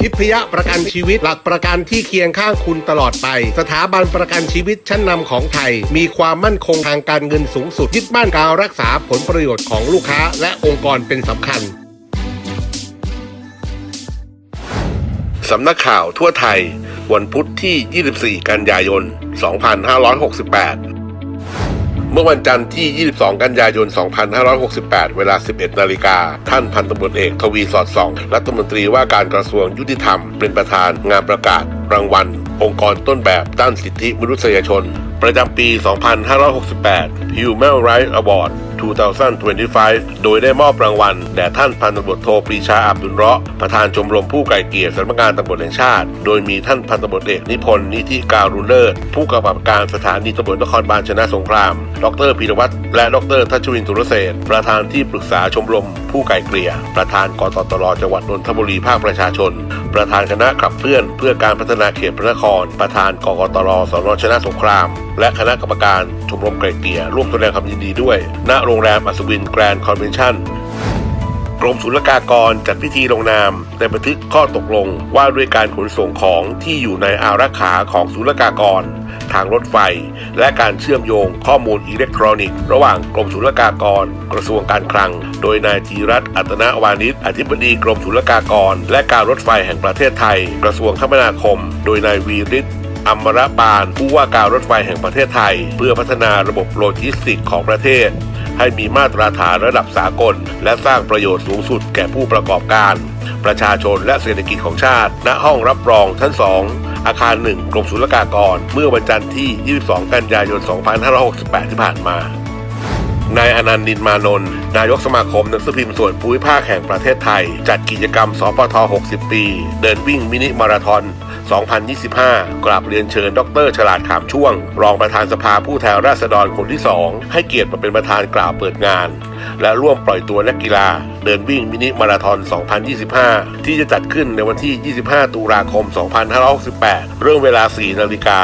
ทิพยประกันชีวิต หลักประกันที่เคียงข้างคุณตลอดไป สถาบันประกันชีวิตชั้นนำของไทย มีความมั่นคงทางการเงินสูงสุดยึดมั่นการรักษาผลประโยชน์ของลูกค้า และองค์กรเป็นสำคัญสำนักข่าวทั่วไทย วันพุธที่ 24 กันยายน 2568 มื่อวันจันทร์ที่ 22 กันยายน 2568 เวลา 11 นาฬิกา ท่านพันตำรวจเอกทวีสอดส่อง รัฐมนตรีว่าการกระทรวงยุติธรรม เป็นประธานงานประกาศ รางวัล องค์กรต้นแบบด้านสิทธิมนุษยชน ประจำปี 2568 Human Rights Award 2025 โดยได้มอบรางวัลแด่ท่านพันตำรวจโทปรีชาอับดุลเราะห์ประธานชมรมผู้ไก่เกลี่ยสำนักงานตำรวจแห่งชาติ โดยมีท่านพันตำรวจเอกนิพนธ์นิธิการุเลิศผู้กำกับการสถานีตำรวจนครบาลชนะสงคราม ดรพีรวัตรและดรทัชวินทุรเศษประธานที่ปรึกษาชมรมผู้ไก่เกลี่ย ประธานกตตรจังหวัดนนทบุรีภาคประชาชน ประธานคณะขับเคลื่อน เพื่อการพัฒนาเขตพระนคร ประธานกกตรสนชนะสงคราม และคณะกรรมการชมรมไก่เกลี่ยร่วมแสดงความยินดีด้วย ณโรงแรมอัศวินแกรนด์คอนเวนชั่นกรมศุลกากรจัดพิธีลงนาม ในบันทึกข้อตกลงว่าด้วยการขนส่งของที่อยู่ในอารักขาของศุลกากร ทางรถไฟ และการเชื่อมโยงข้อมูลอิเล็กทรอนิกส์ ระหว่างกรมศุลกากร กระทรวงการคลัง โดยนายธีรัตน์อัตนวานิชอธิบดีกรมศุลกากร และการรถไฟแห่งประเทศไทย กระทรวงคมนาคม โดยนายวีริศ อัมรปานผู้ว่าการรถไฟแห่งประเทศไทย เพื่อพัฒนาระบบโลจิสติกของประเทศ ให้มีมาตรฐานระดับสากล และสร้างประโยชน์สูงสุดแก่ผู้ประกอบการ ประชาชนและเศรษฐกิจของชาติ ณห้องรับรองชั้น 2 อาคาร 1 กรมศุลกากร เมื่อวันจันทร์ที่ 22 กันยายน 2568 ที่ผ่านมานายอนันต์นินมานนท์นายกสมาคมหนังสือพิมพ์ส่วนภูมิภาคแห่งประเทศไทย จัดกิจกรรมสปท 60 ปี เดินวิ่งมินิมาราธอน 2025 กราบเรียนเชิญ ดร ฉลาดขามช่วง รองประธานสภาผู้แทนราษฎรคนที่ 2 ให้เกียรติมาเป็นประธานกล่าวเปิดงาน และร่วมปล่อยตัวนักกีฬา เดินวิ่งมินิมาราธอน 2025 ที่จะจัดขึ้นในวันที่ 25 ตุลาคม 2568 เริ่มเวลา 4 นาฬิกา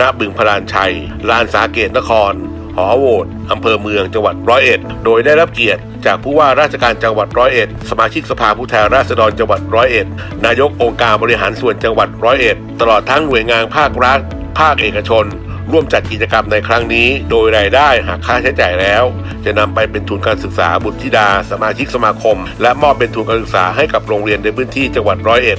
ณ บึงพลานชัย ลานสาเกตนคร หอโหวตอำเภอเมืองจังหวัดร้อยเอ็ด โดยได้รับเกียรติ จากผู้ว่าราชการจังหวัดร้อยเอ็ด สมาชิกสภาผู้แทนราษฎรจังหวัดร้อยเอ็ด นายกองค์การบริหารส่วนจังหวัดร้อยเอ็ด ตลอดทั้งหน่วยงานภาครัฐ ภาคเอกชน ร่วมจัดกิจกรรมในครั้งนี้ โดยรายได้หากค่าใช้จ่ายแล้ว จะนำไปเป็นทุนการศึกษาบุตรธิดา สมาชิกสมาคม และมอบเป็นทุนการศึกษาให้กับโรงเรียนในพื้นที่จังหวัดร้อยเอ็ด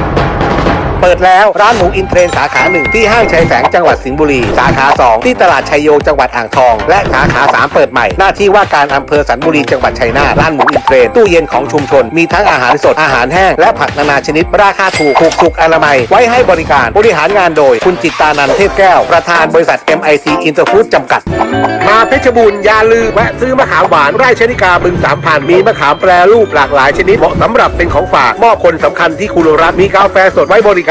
เปิดแล้วร้านหมูอินเทรนสาขาหนึ่งที่ห้างชัยแสงจังหวัดสิงห์บุรี สาขา 2 ที่ตลาดชัยโยจังหวัดอ่างทอง และสาขา 3 เปิดใหม่ หน้าที่ว่าการอำเภอสันบุรีจังหวัดชัยนาทร้านหมูอินเทรนตู้เย็นของชุมชน มีทั้งอาหารสดอาหารแห้งและผักนานาชนิด ราคาถูกถูกสุขอนามัย ไว้ให้บริการบริหารงานโดย คุณจิตตานันเทพแก้ว ประธานบริษัท MIT Interfood จำกัด มาเพชรบูรณ์อยาลืมแวะซื้อมะขามหวานไร่ชนิกาบึงสามพันมีมะขามแปรรูปหลากหลายชนิดเหมาะสำหรับเป็นของฝากมอบคนสำคัญที่คุณรักมีกาแฟสดไว้บริการ